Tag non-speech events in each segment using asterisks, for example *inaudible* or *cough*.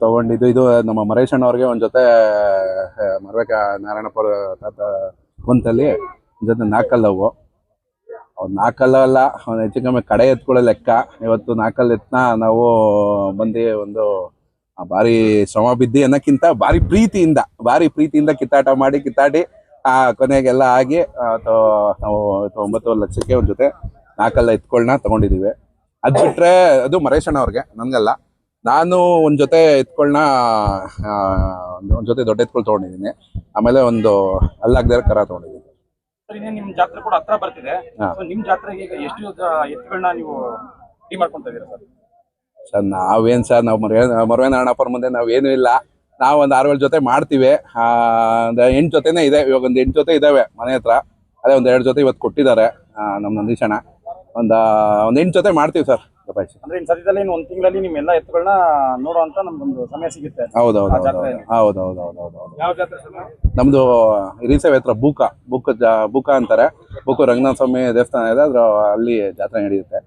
ತಗೊಂಡಿದ್ದು. ಇದು ನಮ್ಮ ಮರೇಶ್ ಅಣ್ಣವ್ರಿಗೆ ಒಂದ್ ಜೊತೆ ಮರಬೇಕ ನಾರಾಯಣಪ್ಪ ತಾತ ಕುಂತಲ್ಲಿ ಜೊತೆ ನಾಲ್ಕಲ್ಲವು ಅವ್ರು ನಾಲ್ಕಲ್ಲ ಅವ್ನು ಹೆಚ್ಚು ಕಮ್ಮಿ ಕಡೆ ಎತ್ಕೊಳ್ಳೋ ಲೆಕ್ಕ. ಇವತ್ತು ನಾಲ್ಕಲ್ಲಿ ಎತ್ನ ನಾವು ಬಂದು ಒಂದು ಭಾರಿ ಶ್ರಮ ಬಿದ್ದಿ ಅನ್ನೋಕ್ಕಿಂತ ಭಾರಿ ಪ್ರೀತಿಯಿಂದ ಭಾರಿ ಪ್ರೀತಿಯಿಂದ ಕಿತ್ತಾಟ ಮಾಡಿ, ಕಿತ್ತಾಡಿ, ಆ, ಕೊನೆಗೆಲ್ಲ ಆಗಿ ನಾವು ಒಂಬತ್ತು ಒಂಬತ್ತುವರೆ ಲಕ್ಷಕ್ಕೆ ಒಂದ್ ಜೊತೆ ನಾಲ್ಕಲ್ಲ ಎತ್ಕೊಳ್ಳ ತಗೊಂಡಿದ್ದೀವಿ ಅದು ಬಿಟ್ಟರೆ ಅದು ಮರೇಶಣ್ಣ ಅವ್ರಿಗೆ ನನ್ಗಲ್ಲ. ನಾನು ಒಂದ್ ಜೊತೆ ಎತ್ಕೊಳ್ನ ಒಂದ್- ಜೊತೆ ದೊಡ್ಡ ಎತ್ಕೊಳ್ ತಗೊಂಡಿದ್ದೀನಿ. ಆಮೇಲೆ ಒಂದು ಅಲ್ಲಾಗ್ದೇ ಕರ ತಗೊಂಡಿದ್ದೀನಿ. ಸರ್ ಇನ್ನೇನು ನಿಮ್ ಜಾತ್ರೆ ಕೂಡ ಹತ್ರ ಬರ್ತಿದೆ. ಹಾ. ನಿಮ್ ಜಾತ್ರೆಗೆ ಈಗ ಎಷ್ಟು ಜ- ಎತ್ತುಗಳನ್ನ ನೀವು ರೆಡಿ ಮಾಡ್ಕೊಂತ ಇದೀರಾ ಸರ್? ಸರ್ ನಾವೇನ್ ಸರ್ ನಾವು ಮರವೇ ಮರ್ವೆ ನಾರಾಯಣಪ್ಪರ ಮುಂದೆ ನಾವೇನು ಇಲ್ಲ. ನಾವು ಒಂದು ಆರು ಏಳು ಜೊತೆ ಮಾಡ್ತೀವಿ. ಎಂಟು ಜೊತೆನೇ ಇದೆ. ಇವಾಗ ಒಂದು ಎಂಟು ಜೊತೆ ಇದಾವೆ ಮನೆ ಹತ್ರ. ಅದೇ ಒಂದ್ ಎರಡು ಜೊತೆ ಇವತ್ತು ಕೊಟ್ಟಿದ್ದಾರೆ ಆ, ನಮ್ಮ ನಂದೀಶಣ ಒಂದು ಒಂದು ಎಂಟು ಜೊತೆ ಮಾಡ್ತೀವಿ ಸರ್. ಅಂದ್ರೆ ಇನ್ ಸದ್ಯದಲ್ಲಿ ಇನ್ನು ಒಂದ್ ತಿಂಗಳಲ್ಲಿ ನಿಮ್ ಎಲ್ಲಾ ಎತ್ತುಗಳನ್ನ ನೋಡುವಂತ ನಮ್ದೊಂದು ಸಮಯ ಸಿಗುತ್ತೆ. ಹೌದು ಹೌದು ಆ ಜಾತ್ರೆ ಹೌದು ಹೌದು ಹೌದು ಹೌದು ಹೌದು ಯಾವ ಜಾತ್ರೆ ನಮ್ದು ರೀಸೆ ಹತ್ರ ಬೂಕ ಬುಕ್ ಬುಕ ಅಂತಾರೆ. ಬುಕ್ ರಂಗನಾಥ ಸ್ವಾಮಿ ದೇವಸ್ಥಾನ ಇದೆ ಅದ್ರ ಅಲ್ಲಿ ಜಾತ್ರೆ ನಡೆಯುತ್ತೆ.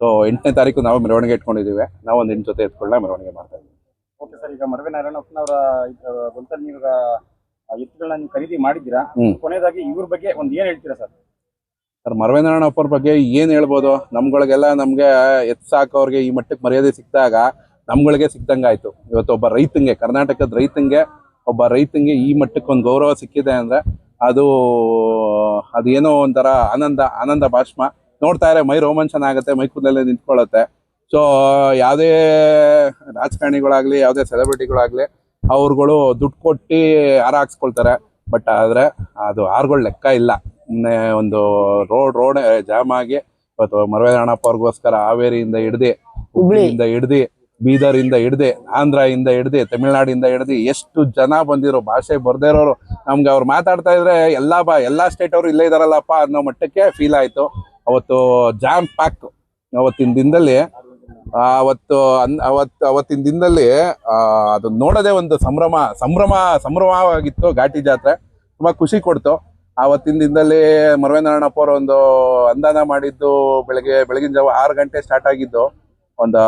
ಸೊ ಎಂಟನೇ ತಾರೀಕು ನಾವು ಮೆರವಣಿಗೆ ಇಟ್ಕೊಂಡಿದ್ದೀವಿ. ನಾವು ಒಂದು ಎಂಟು ಜೊತೆ ಎತ್ಕೊಳ್ಳ ಮೆರವಣಿಗೆ ಮಾಡ್ತಾ ಇದ್ದೀವಿ. ಓಕೆ ಸರ್ ಈಗ ಮರವೆ ನಾರಾಯಣಪ್ಪನವರ ಈಗ ಆ ಎತ್ತುಗಳನ್ನ ನೀವು ಖರೀದಿ ಮಾಡಿದ್ದೀರಾ? ಕೊನೆಯದಾಗಿ ಇವ್ರ ಬಗ್ಗೆ ಒಂದ್ ಏನ್ ಹೇಳ್ತೀರಾ ಸರ್? ಸರ್ ಅಪ್ಪರ ಬಗ್ಗೆ ಏನ್ ಹೇಳ್ಬೋದು? ನಮ್ಗಳಿಗೆಲ್ಲ ನಮ್ಗೆ ಎತ್ ಅವ್ರಿಗೆ ಈ ಮಟ್ಟಕ್ಕೆ ಮರ್ಯಾದೆ ಸಿಕ್ಕಿದಾಗ ನಮ್ಗಳಿಗೆ ಸಿಕ್ದಂಗ ಇವತ್ತು ಒಬ್ಬ ರೈತಂಗೆ, ಕರ್ನಾಟಕದ ರೈತಂಗೆ, ಒಬ್ಬ ರೈತಂಗೆ ಈ ಮಟ್ಟಕ್ಕೆ ಒಂದು ಗೌರವ ಸಿಕ್ಕಿದೆ ಅಂದ್ರೆ ಅದು, ಅದೇನೋ ಒಂಥರ ಆನಂದ ಆನಂದ ಭಾಷ್ಮ. ನೋಡ್ತಾ ಇದ್ರೆ ಮೈ ರೋಮಾಂಚನ ಆಗುತ್ತೆ ಮೈ ಕೂದಲಲ್ಲೇ ನಿಂತ್ಕೊಳ್ಳುತ್ತೆ. ಸೊ ಯಾವುದೇ ರಾಜಕಾರಣಿಗಳಾಗ್ಲಿ, ಯಾವುದೇ ಸೆಲೆಬ್ರಿಟಿಗಳಾಗ್ಲಿ, ಅವ್ರುಗಳು ದುಡ್ಡು ಕೊಟ್ಟು ಹಾರ ಹಾಕ್ಸ್ಕೊಳ್ತಾರೆ. ಬಟ್ ಆದ್ರೆ, ಅದು ಹಾರ್ಗಳ ಲೆಕ್ಕ ಇಲ್ಲ. ಒಂದು ರೋಡ್ ರೋಡ್ ಜಾಮ್ ಆಗಿ ಇವತ್ತು ಮರವೆ ಅವ್ರಿಗೋಸ್ಕರ ಹಾವೇರಿಯಿಂದ ಹಿಡ್ದು ಹುಬ್ಳಿಯಿಂದ ಹಿಡ್ದು ಬೀದರಿಂದ ಹಿಡ್ದು ಆಂಧ್ರದಿಂದ ಹಿಡ್ದು ತಮಿಳ್ನಾಡಿಂದ ಹಿಡ್ದು ಎಷ್ಟು ಜನ ಬಂದಿರೋ ಭಾಷೆ ಬರ್ದೇ ಇರೋರು ನಮ್ಗೆ ಅವ್ರು ಮಾತಾಡ್ತಾ ಇದ್ರೆ ಎಲ್ಲಾ ಬಾ ಎಲ್ಲಾ ಸ್ಟೇಟ್ ಅವರು ಇಲ್ಲೇ ಇದಾರಲ್ಲಪ್ಪ ಅನ್ನೋ ಮಟ್ಟಕ್ಕೆ ಫೀಲ್ ಆಯ್ತು. ಅವತ್ತು ಜಾಮ್ ಪ್ಯಾಕ್ ಅವತ್ತಿನ ದಿನದಲ್ಲಿ ಆ, ಅವತ್ತು ಅನ್- ಅವತ್ತು ಅವತ್ತಿನ ದಿನದಲ್ಲಿ ಆ, ಅದು ನೋಡೋದೇ ಒಂದು ಸಂಭ್ರಮ ಸಂಭ್ರಮ ಸಂಭ್ರಮವಾಗಿತ್ತು ಘಾಟಿ ಜಾತ್ರೆ. ತುಂಬಾ ಖುಷಿ ಕೊಡ್ತು. ಆವತ್ತಿನ ದಿನದಲ್ಲಿ ಮರವೇಂದ್ರಣ್ಣಪ್ಪ ಅವರು ಒಂದು ಅಂದಾನ ಮಾಡಿದ್ದು ಬೆಳಗ್ಗೆ, ಬೆಳಗಿನ ಜಾವ ಆರು ಗಂಟೆ ಸ್ಟಾರ್ಟ್ ಆಗಿದ್ದು. ಒಂದು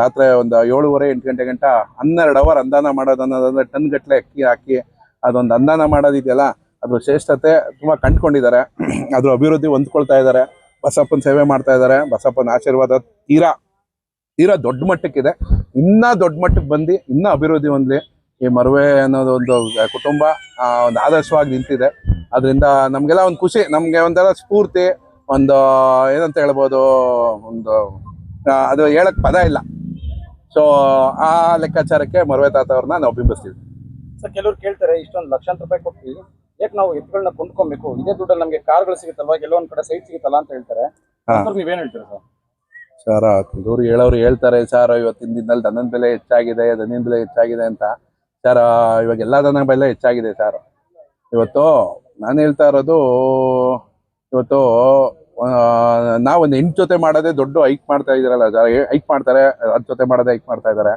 ರಾತ್ರಿ ಒಂದು ಏಳುವರೆ, ಎಂಟು ಗಂಟೆ ಗಂಟ ಹನ್ನೆರಡು ಅವರ್ ಅಂದಾನ ಮಾಡೋದು ಅನ್ನೋದಂದ್ರೆ ಟನ್ ಗಟ್ಟಲೆ ಅಕ್ಕಿ ಹಾಕಿ ಅದೊಂದು ಅಂದಾನ ಮಾಡೋದಿದೆಯಲ್ಲ ಅದ್ರ ಶ್ರೇಷ್ಠತೆ ತುಂಬಾ ಕಂಡುಕೊಂಡಿದ್ದಾರೆ. ಅದ್ರ ಅಭಿವೃದ್ಧಿ ಹೊಂದ್ಕೊಳ್ತಾ ಇದ್ದಾರೆ. ಬಸಪ್ಪನ ಸೇವೆ ಮಾಡ್ತಾ ಇದ್ದಾರೆ. ಬಸಪ್ಪನ ಆಶೀರ್ವಾದ ತೀರಾ ತೀರಾ ದೊಡ್ಡ ಮಟ್ಟಕ್ಕಿದೆ. ಇನ್ನ ದೊಡ್ಡ ಮಟ್ಟಕ್ಕೆ ಬಂದು, ಇನ್ನೂ ಅಭಿವೃದ್ಧಿ ಹೊಂದಲಿ. ಈ ಮರುವೆ ಅನ್ನೋದು ಒಂದು ಕುಟುಂಬ ಒಂದು ಆದರ್ಶವಾಗಿ ನಿಂತಿದೆ. ಅದರಿಂದ ನಮಗೆಲ್ಲ ಒಂದು ಖುಷಿ ನಮಗೆ ಒಂಥರ ಸ್ಫೂರ್ತಿ ಒಂದು ಏನಂತ ಹೇಳ್ಬೋದು ಒಂದು ಅದು ಹೇಳಕ್ ಪದ ಇಲ್ಲ. ಸೊ ಆ ಲೆಕ್ಕಾಚಾರಕ್ಕೆ ಮರುವೆ ತಾತ ಅವ್ರನ್ನ ನಾವು ಬಿಂಬಿಸ್ತೀವಿ. ಸರ್ ಕೆಲವ್ರು ಕೇಳ್ತಾರೆ ಇಷ್ಟೊಂದು ಲಕ್ಷಾಂತರ ರೂಪಾಯಿ ಕೊಟ್ಟು ಯಾಕೆ ನಾವು ಎತ್ತುಗಳನ್ನ ಕೊಂಡ್ಕೊಬೇಕು? ಇದೇ ದುಡ್ಡಲ್ಲಿ ನಮಗೆ ಕಾರ್ಗಳು ಸಿಗುತ್ತಲ್ವಾ? ಕೆಲವೊಂದ್ ಕಡೆ ಸೈಟ್ ಸಿಗುತ್ತಲ್ಲ ಅಂತ ಹೇಳ್ತಾರೆ. ನೀವೇನ್ ಹೇಳ್ತೀರಾ ಸರ್? ಸರ್ ಕೆಲವರು ಹೇಳೋರು ಹೇಳ್ತಾರೆ ಸರ್ ಇವತ್ತಿನ ದಿನದಲ್ಲಿ ದನದ ಬೆಲೆ ಹೆಚ್ಚಾಗಿದೆ ದನಿನ ಬೆಲೆ ಹೆಚ್ಚಾಗಿದೆ ಅಂತ. ಸರ್ ಇವಾಗ ಎಲ್ಲ ದನ ಬೆಲೆ ಹೆಚ್ಚಾಗಿದೆ ಸರ್. ಇವತ್ತು ನಾನು ಹೇಳ್ತಾ ಇರೋದು, ಇವತ್ತು ನಾವು ಒಂದು ಎಂಟು ಜೊತೆ ಮಾಡೋದೇ ದೊಡ್ಡ ಹೈಕ್ ಮಾಡ್ತಾ ಇದ್ರಲ್ಲ ಹೈಕ್ ಮಾಡ್ತಾರೆ ಹತ್ತು ಜೊತೆ ಮಾಡೋದೇ ಹೈಕ್ ಮಾಡ್ತಾ ಇದ್ದಾರೆ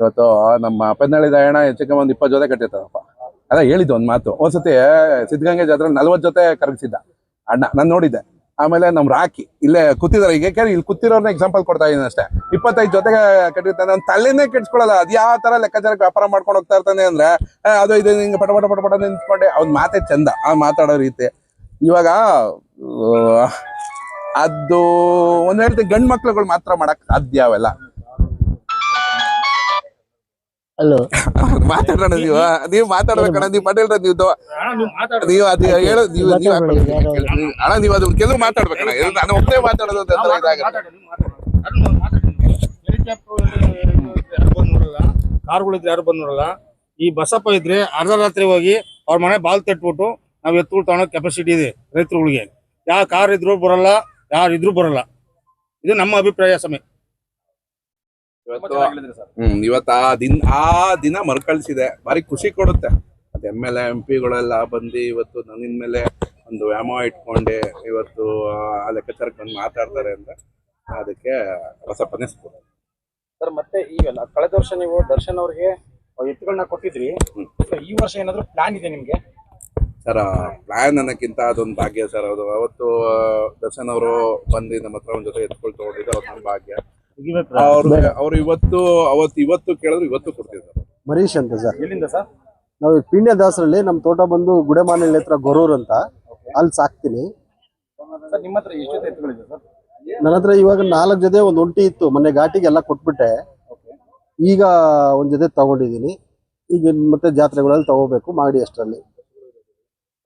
ಇವತ್ತು ನಮ್ಮ ಪೆನ್ನಳ್ಳಿ ದಯಣ ಹೆಚ್ಚಿಗೆ ಒಂದು ಇಪ್ಪತ್ತು ಜೊತೆ ಕಟ್ಟಿರ್ತಾರಪ್ಪ. ಅದ ಹೇಳಿದ್ದು ಒಂದು ಮಾತು. ಒಂದ್ಸತಿ ಸಿದ್ಧಗಂಗೆ ಜಾತ್ರೆ ನಲ್ವತ್ತು ಜೊತೆ ಕರಗಿಸಿದ್ದ. ಅಣ್ಣ, ನಾನು ನೋಡಿದ್ದೆ. ಆಮೇಲೆ ನಮ್ ರಾಕಿ, ಇಲ್ಲೇ ಕೂತಿದಾರೆ. ಈಗ ಯಾಕಂದ್ರೆ ಇಲ್ಲಿ ಕೂತಿರೋರ್ನ ಎಕ್ಸಾಂಪಲ್ ಕೊಡ್ತಾ ಇದ್ದೀನಿ ಅಷ್ಟೇ. ಇಪ್ಪತ್ತೈದು ಜೊತೆಗೆ ಕಟ್ಟಿರ್ತಾನೆ. ನನ್ನ ತಲೆನೇ ಕೆಡ್ಸ್ಕೊಳ್ಳಲ್ಲ ಅದು ಯಾವ ತರ ಲೆಕ್ಕಾಚಾರಕ್ಕೆ ವ್ಯಾಪಾರ ಮಾಡ್ಕೊಂಡು ಹೋಗ್ತಾ ಇರ್ತಾನೆ ಅಂದ್ರೆ ಅದು ಇದು ಹಿಂಗೆ ಪಟ ಪಟ ಪಟ ಪಟ ನಿಂತ್ಕೊಂಡೆ. ಅವ್ನ ಮಾತೇ ಚಂದ. ಆ ಮಾತಾಡೋ ರೀತಿ. ಇವಾಗ ಅದು ಒಂದ್ ಹೇಳ್ತೀನಿ ಗಂಡ್ ಮಕ್ಳುಗಳು ಮಾತ್ರ ಮಾಡಕ್ಕೆ ಸಾಧ್ಯ ಅವೆಲ್ಲ. ಹಲೋ. *laughs* ಮಾತಾಡೋಣ ನೀವು ನೀವು ಮಾತಾಡ್ಬೇಕಣ್ಣ ನೀವು ಪಟೇಲ್ರ ನೀವು ನೀವು ಅದು ಹೇಳೋ ನೀವು ನೀವು ಯಾರು? ಅಣ್ಣ ನೀವು ಅದು ಕೆಲವು ಮಾತಾಡ್ಬೇಕಣ್ಣ ನಾನು ಒಬ್ಬನೇ ಮಾತಾಡೋದು ಅಂತ ಕಾರ್ಗಳಿದ್ರೆ ಯಾರು ಬಂದ್ ನೋಡಲ್ಲ ಈ ಬಸಪ್ಪ ಇದ್ರೆ ಅರ್ಧ ರಾತ್ರಿ ಹೋಗಿ ಅವ್ರ ಮನೆ ಬಾಲ್ ತಟ್ಬಿಟ್ಟು ನಾವ್ ಎತ್ತುಗಳು ತಗೊಳೋ ಕೆಪಾಸಿಟಿ ಇದೆ ರೈತರುಗಳಿಗೆ ಯಾವ ಕಾರ್ ಇದ್ರು ಬರಲ್ಲ ಯಾರು ಇದ್ರು ಬರಲ್ಲ. ಇದು ನಮ್ಮ ಅಭಿಪ್ರಾಯ ಸಮಯ. ಹ್ಮ್ ಇವತ್ತು ಆ ದಿನ ಆ ದಿನ ಮರುಕಳಿಸಿದೆ. ಬಾರಿ ಖುಷಿ ಕೊಡುತ್ತೆ. ಅದ್ ಎಂ ಎಲ್ ಎಂ ಪಿಗಳೆಲ್ಲ ಬಂದು ಇವತ್ತು ನನ್ನಿನ ಮೇಲೆ ಒಂದು ವ್ಯಾಮೋಹ ಇಟ್ಕೊಂಡೆ ಇವತ್ತು ಆ ಲೆಕ್ಕಾಚಾರಕ್ಕೆ ಬಂದು ಮಾತಾಡ್ತಾರೆ ಅಂದ್ರೆ ಅದಕ್ಕೆ ಹೊಸ ಸರ್ ಮತ್ತೆ ಈಗ ಕಳೆದ ವರ್ಷ ನೀವು ದರ್ಶನ್ ಅವ್ರಿಗೆ ಎತ್ತುಗಳನ್ನ ಕೊಟ್ಟಿದ್ರಿ. ಈ ವರ್ಷ ಏನಾದ್ರು ಪ್ಲಾನ್ ಇದೆ ನಿಮ್ಗೆ? ಸರ್ ಪ್ಲಾನ್ ಅನ್ನೋಕ್ಕಿಂತ ಅದೊಂದು ಭಾಗ್ಯ ಸರ್. ಅದು ಅವತ್ತು ದರ್ಶನ್ ಅವರು ಬಂದು ನಮ್ಮ ಹತ್ರ ಒಂದ್ ಜೊತೆ ಎತ್ಕೊಳ್ತಾ ಹೋಗಿದ್ದು ಅವ್ರ ನಮ್ಮ ಭಾಗ್ಯ. ಅವ್ರಿಗೆ ಅವ್ರು ಇವತ್ತು ಅವತ್ತು ಇವತ್ತು ಕೇಳಿದ್ರು ಇವತ್ತು ಕೊಡ್ತಿದ್ರು. ಮರೀಶ್ ಅಂತ ಸರ್. ಎಲ್ಲಿಂದ ಸರ್? ನಾವು ಪೀಣ್ಯ ದಾಸರಲ್ಲಿ ನಮ್ಮ ತೋಟ ಬಂದು ಗುಡೆಮಾನಹಳ್ಳಿ ಹತ್ರ ಗೊರೂರ್ ಅಂತ. ಅಲ್ಲಿ ಸಾಕ್ತೀನಿ. ಸರ್ ನಿಮ್ಮ ಹತ್ರ ಎಷ್ಟು ಜೊತೆ ಎತ್ತುಗಳಿದೆ ಸರ್? ನನ್ನ ಹತ್ರ ಇವಾಗ ನಾಲ್ಕು ಜೊತೆ ಒಂದು ಒಂಟಿ ಇತ್ತು. ಮೊನ್ನೆ ಘಾಟಿಗೆಲ್ಲ ಕೊಟ್ಬಿಟ್ಟೆ. ಈಗ ಒಂದ್ ಜೊತೆ ತಗೊಂಡಿದ್ದೀನಿ. ಈಗ ಮತ್ತೆ ಜಾತ್ರೆಗಳಲ್ಲಿ ತಗೋಬೇಕು ಮಾಡಿ ಅಷ್ಟರಲ್ಲಿ.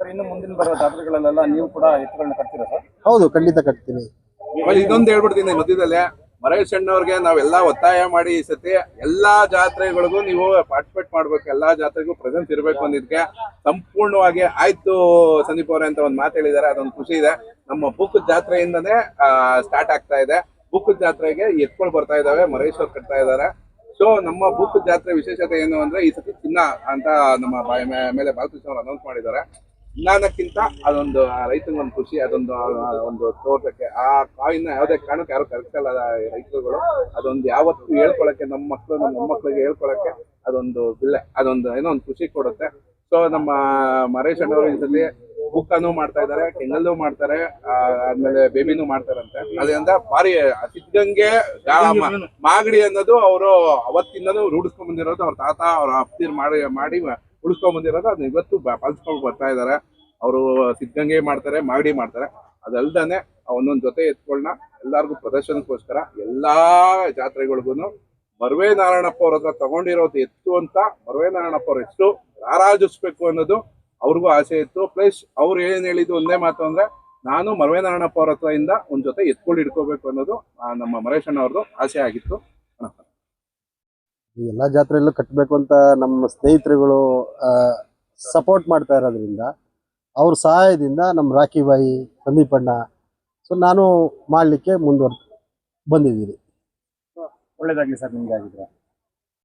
ಸರ್ ಇನ್ನು ಮುಂದಿನ ಬರೋ ಜಾತ್ರೆಗಳಲ್ಲೆಲ್ಲ ನೀವು ಕೂಡ ಎತ್ತುಗಳನ್ನ ಕಟ್ತೀರಾ ಸರ್? ಹೌದು ಖಂಡಿತ ಕಟ್ತೀನಿ. ಇನ್ನೊಂದು ಇದೊಂದು ಹೇಳ್ಬಿಡ್ತೀನಿ ಮಧ್ಯದಲ್ಲೇ. ಮರೇಶ್ ಅಣ್ಣವ್ರಿಗೆ ನಾವೆಲ್ಲ ಒತ್ತಾಯ ಮಾಡಿ ಈ ಸತಿ ಎಲ್ಲಾ ಜಾತ್ರೆಗಳಿಗೂ ನೀವು ಪಾರ್ಟಿಸಿಪೇಟ್ ಮಾಡ್ಬೇಕು, ಎಲ್ಲಾ ಜಾತ್ರೆಗೂ ಪ್ರೆಸೆನ್ಸ್ ಇರಬೇಕು ಅಂದಿದ್ಕೆ ಸಂಪೂರ್ಣವಾಗಿ ಆಯ್ತು ಸಂದೀಪ್ ಅವರೇ ಅಂತ ಒಂದು ಮಾತು ಹೇಳಿದ್ದಾರೆ, ಅದೊಂದು ಖುಷಿ ಇದೆ. ನಮ್ಮ ಬುಕ್ ಜಾತ್ರೆಯಿಂದನೇ ಸ್ಟಾರ್ಟ್ ಆಗ್ತಾ ಇದೆ. ಬುಕ್ ಜಾತ್ರೆಗೆ ಎತ್ಕೊಂಡು ಬರ್ತಾ ಇದಾವೆ ಮರೇಶ್ ಅವ್ರು ಕಟ್ತಾ ಇದ್ದಾರೆ. ಸೊ ನಮ್ಮ ಬುಕ್ ಜಾತ್ರೆ ವಿಶೇಷತೆ ಏನು ಅಂದ್ರೆ ಈ ಸತಿ ಚಿನ್ನ ಅಂತ ನಮ್ಮ ಮೇಲೆ ಬಾಲಕೃಷ್ಣ ಅವರು ಅನೌನ್ಸ್ ಮಾಡಿದ್ದಾರೆ. ಚಿನ್ನಕ್ಕಿಂತ ಅದೊಂದು ರೈತನಿಗೆ ಒಂದು ಖುಷಿ, ಅದೊಂದು ಒಂದು ತೋಟಕ್ಕೆ, ಆ ಕಾಯಿನ ಯಾವುದೇ ಕಾರಣಕ್ಕೆ ಯಾರು ಕರೆಕ್ಟಲ್ಲ ರೈತರುಗಳು. ಅದೊಂದು ಯಾವತ್ತು ಹೇಳ್ಕೊಳಕ್ಕೆ, ನಮ್ಮ ಮಕ್ಕಳು ನಮ್ಮ ಮೊಮ್ಮಕ್ಕಳಿಗೆ ಹೇಳ್ಕೊಳಕ್ಕೆ ಅದೊಂದು ಬಿಲ್ಲೆ ಅದೊಂದು ಏನೋ ಒಂದು ಖುಷಿ ಕೊಡುತ್ತೆ. ಸೊ ನಮ್ಮ ಮರೇಶ್ ಅಣ್ಣವರು ಈ ಸತಿ ಬುಕ್ಕನ್ನು ಮಾಡ್ತಾ ಇದ್ದಾರೆ, ಕೆಂಗಲ್ಲು ಮಾಡ್ತಾರೆ ಆದ್ಮೇಲೆ ಬೇಬಿನೂ ಮಾಡ್ತಾರಂತೆ. ಅದರಿಂದ ಭಾರಿ ಸಿದ್ಧಂಗೆ ಮಾಗಡಿ ಅನ್ನೋದು ಅವರು ಅವತ್ತಿಂದನೂ ರೂಢಿಸ್ಕೊಂಡ್ ಬಂದಿರೋದು. ಅವ್ರ ತಾತ, ಅವ್ರ ಅಪ್ತಿರ್ ಮಾಡಿ ಮಾಡಿ ಉಳಿಸ್ಕೊಂಡ್ ಬಂದಿರೋದು ಅದನ್ನ ಇವತ್ತು ಪಾಲಿಸ್ಕೊಂಡು ಬರ್ತಾ ಇದ್ದಾರೆ ಅವರು ಸಿದ್ಧಂಗೆ ಮಾಡ್ತಾರೆ, ಮಾಗಡಿ ಮಾಡ್ತಾರೆ. ಅದಲ್ದಾನೆ ಒಂದೊಂದ್ ಜೊತೆ ಎತ್ಕೊಳ್ಳ ಎಲ್ಲಾರ್ಗು ಪ್ರದರ್ಶನಕ್ಕೋಸ್ಕರ ಎಲ್ಲಾ ಜಾತ್ರೆಗಳಿಗೂ ಮರ್ವೆ ನಾರಾಯಣಪ್ಪ ಅವ್ರ ಹತ್ರ ತಗೊಂಡಿರೋದು ಎತ್ತು ಅಂತ ಮರ್ವೆ ನಾರಾಯಣಪ್ಪ ಅವ್ರ ಎಷ್ಟು ರಾರಾಜಿಸ್ಬೇಕು ಅನ್ನೋದು ಅವ್ರಿಗೂ ಆಸೆ ಇತ್ತು. ಪ್ಲಸ್ ಅವ್ರು ಏನ್ ಹೇಳಿದ್ದು ಒಂದೇ ಮಾತು ಅಂದ್ರೆ ನಾನು ಮರ್ವೆ ನಾರಾಯಣಪ್ಪ ಅವ್ರ ಹತ್ರ ಇಂದ ಒಂದ್ ಜೊತೆ ಎತ್ಕೊಂಡು ಇಟ್ಕೋಬೇಕು ಅನ್ನೋದು ನಮ್ಮ ಮರೇಶಣ್ಣ ಅವ್ರದ್ದು ಆಸೆ ಆಗಿತ್ತು. ಈ ಎಲ್ಲ ಜಾತ್ರೆಯಲ್ಲೂ ಕಟ್ಟಬೇಕು ಅಂತ ನಮ್ಮ ಸ್ನೇಹಿತರುಗಳು ಸಪೋರ್ಟ್ ಮಾಡ್ತಾ ಇರೋದ್ರಿಂದ ಅವ್ರ ಸಹಾಯದಿಂದ ನಮ್ಮ ರಾಖಿ ಬಾಯಿ ಸಂದೀಪಣ್ಣ ಸೊ ನಾನು ಮಾಡಲಿಕ್ಕೆ ಮುಂದುವರ್ ಬಂದಿದ್ದೀನಿ ಒಳ್ಳೇದಾಗಲಿ ಸರ್, ನಿಮಗೆ ಆಗಿದ್ರೆ